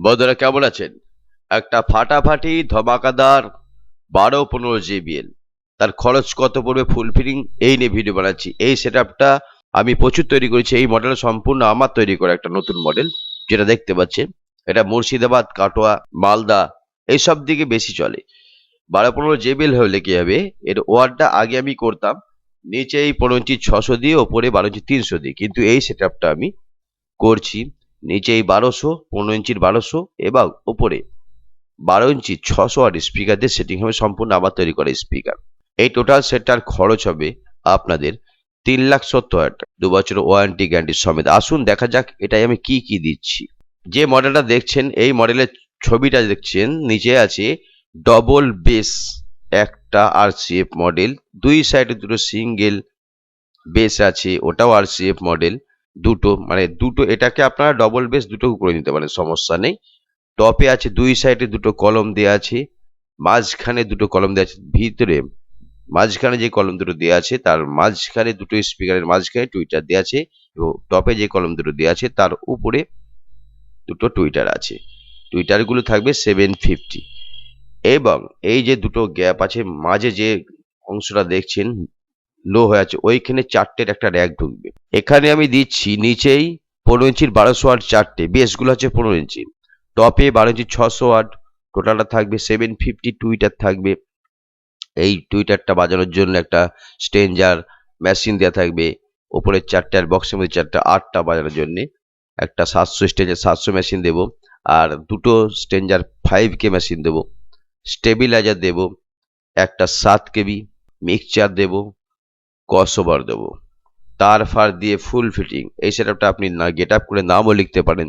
বন্ধুরা কেমন আছেন? একটা ফাটাফাটি ধমাকাদার বারো পনেরো জেবিএল। তার খরচ কত পড়বে ফুল ফিটিং এই নিয়ে ভিডিও বানাচ্ছি। এই সেট আমি প্রচুর তৈরি করেছি। এই মডেল সম্পূর্ণ আমার তৈরি করা একটা নতুন মডেল, যেটা দেখতে পাচ্ছেন। এটা মুর্শিদাবাদ, কাটোয়া, মালদা, এইসব দিকে বেশি চলে। বারো পনেরো জেবিএল হলে কি হবে? এর ওয়ার্ডটা আগে আমি করতাম নিচে এই পনেরো ইঞ্চি ছশো দিয়ে, ওপরে বারো ইঞ্চি তিনশো দিয়ে। কিন্তু এই সেট আমি করছি। নিচে এই বারোশো, পনেরো ইঞ্চির বারোশো এবং ওপরে বারো ইঞ্চি ছশো আর স্পিকার দিয়ে সেটিং হবে সম্পূর্ণ আবার তৈরি করা স্পিকার এই টোটাল সেটটার খরচ হবে আপনাদের তিন লাখ সত্তর হাজার টাকা। দু বছর ওয়ারেন্টি গ্যারান্টি সমেত। আসুন দেখা যাক এটাই আমি কি কি দিচ্ছি। যে মডেলটা দেখছেন, এই মডেলের ছবিটা দেখছেন, নিচে আছে ডবল বেস একটা আর মডেল দুই সাইডে দুটো সিঙ্গেল বেস আছে, ওটাও আর মডেল দুটো মানে দুটো, এটাকে আপনারা ডবল বেস দুটো করে নিতে পারেন, সমস্যা নেই। টপে আছে দুই সাইডে দুটো কলম দেওয়া আছে, মাঝখানে দুটো কলম দেওয়া আছে, ভিতরে, মাঝখানে যে কলম দুটো দেওয়া আছে, তার মাঝখানে দুটো স্পিকারের মাঝখানে টুইটার দেওয়া আছে, এবং টপে যে কলম দুটো দেওয়া আছে, তার উপরে দুটো টুইটার আছে। টুইটারগুলো থাকবে সেভেন ফিফটি এবং এই যে দুটো গ্যাপ আছে, মাঝে যে অংশটা দেখছেন লো হয়ে আছে, ওইখানে চারটের একটা র্যাক ঢুকবে। এখানে আমি দিচ্ছি নিচেই পনেরো ইঞ্চির বারোশো আট চারটে বেসগুলো হচ্ছে পনেরো ইঞ্চি। টপে বারো ইঞ্চি ছশো আট টোটালটা থাকবে সেভেন ফিফটি টুইটার থাকবে। এই টুইটারটা বাজানোর জন্য একটা স্টেঞ্জার মেশিন দেওয়া থাকবে। ওপরের চারটে আর বক্সের মধ্যে চারটা আটটা বাজানোর জন্য একটা সাতশো স্টেঞ্জার সাতশো মেশিন দেবো। আর দুটো স্টেঞ্জার ফাইভ কে মেশিন দেবো। স্টেবিলাইজার দেবো, একটা সাত কেবি মিক্সচার দেবো। কসোবার দেবো। তার ফার দিয়ে ফুল ফিটিং এই সেটআপটা আপনি না গেট আপ করে নামও লিখতে পারেন।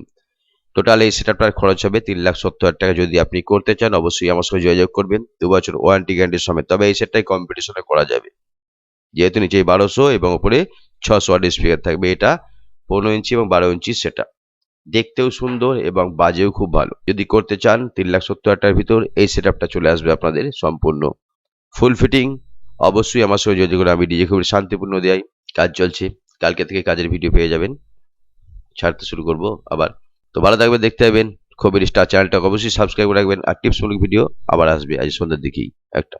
টোটাল এই সেটআপটার খরচ হবে তিন লাখ সত্তর হাজার টাকা। যদি আপনি করতে চান, অবশ্যই আমার সঙ্গে যোগাযোগ করবেন। দু বছর ওয়ারেন্টি গ্যারান্টির সমেত। তবে এই সেটটাই কম্পিটিশনে করা যাবে। যেহেতু নিচে বারোশো এবং উপরে ছশো ওয়াট স্পিকার থাকবে। এটা পনেরো ইঞ্চি এবং বারো ইঞ্চি সেটা দেখতেও সুন্দর এবং বাজেও খুব ভালো। যদি করতে চান, তিন লাখ সত্তর হাজার টাকার ভিতর এই সেটআপটা চলে আসবে আপনাদের সম্পূর্ণ। ফুল ফিটিং অবশ্যই আমার সঙ্গে যোগাযোগ করে আমি ডিজে খুব শান্তিপূর্ণ দেয় কাজ চলছে। কালকে থেকে কাজের ভিডিও পেয়ে যাবেন। ছাড়তে শুরু করব আবার। তো ভালো থাকবেন, দেখতে পাবেন খুবই স্টার চ্যানেলটাকে অবশ্যই সাবস্ক্রাইব করে রাখবেন। আর টিপসমূলক ভিডিও আবার আসবে আজ সন্ধ্যার দিকেই। একটা।